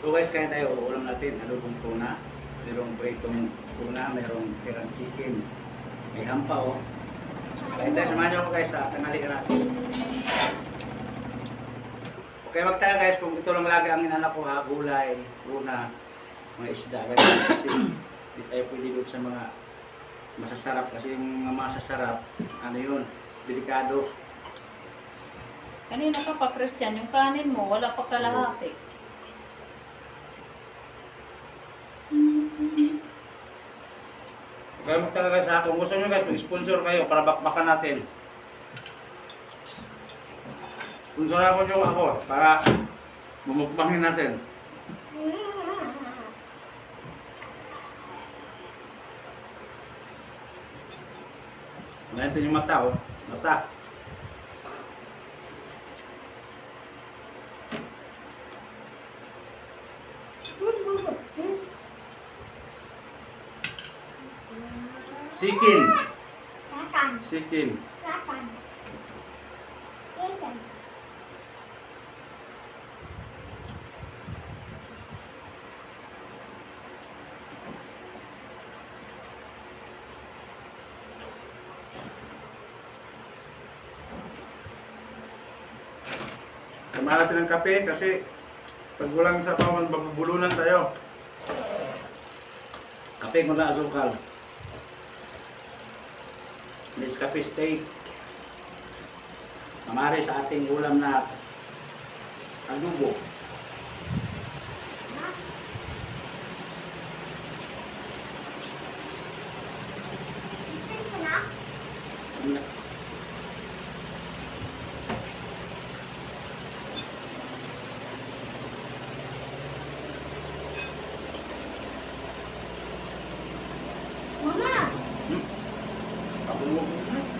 So guys, kaya tayo ulam natin. Adobong tuna. Mayroong pritong tuna, mayroong pirang chicken. May hampa oh. Kaya tayo, samahan niyo ako guys sa tanghali natin. Okay, wag guys, kung ito lang lagi ang inanap ko ha, gulay, tuna, mga isda, ganyan. Kasi hindi tayo pwede sa mga masasarap. Kasi yung mga masasarap, ano yun, delikado. Kanina ka pa, Christian, yung kanin mo, wala pa kalahati. Kaya magtalaga sa kung gusto nyo guys, mag-sponsor kayo para bakbakan natin. Sponsoran ko nyo ako para bumukbangin natin. Ganito yung mata oh. Mata. Sikin. Makan, Sikin. makan. Makan. Samahan natin ng kape kasi pag walang sabaw, magbubulunan tayo. Kape mo na asukal. Nescafe steak. Mamari sa ating ulam na adobo. Salvador,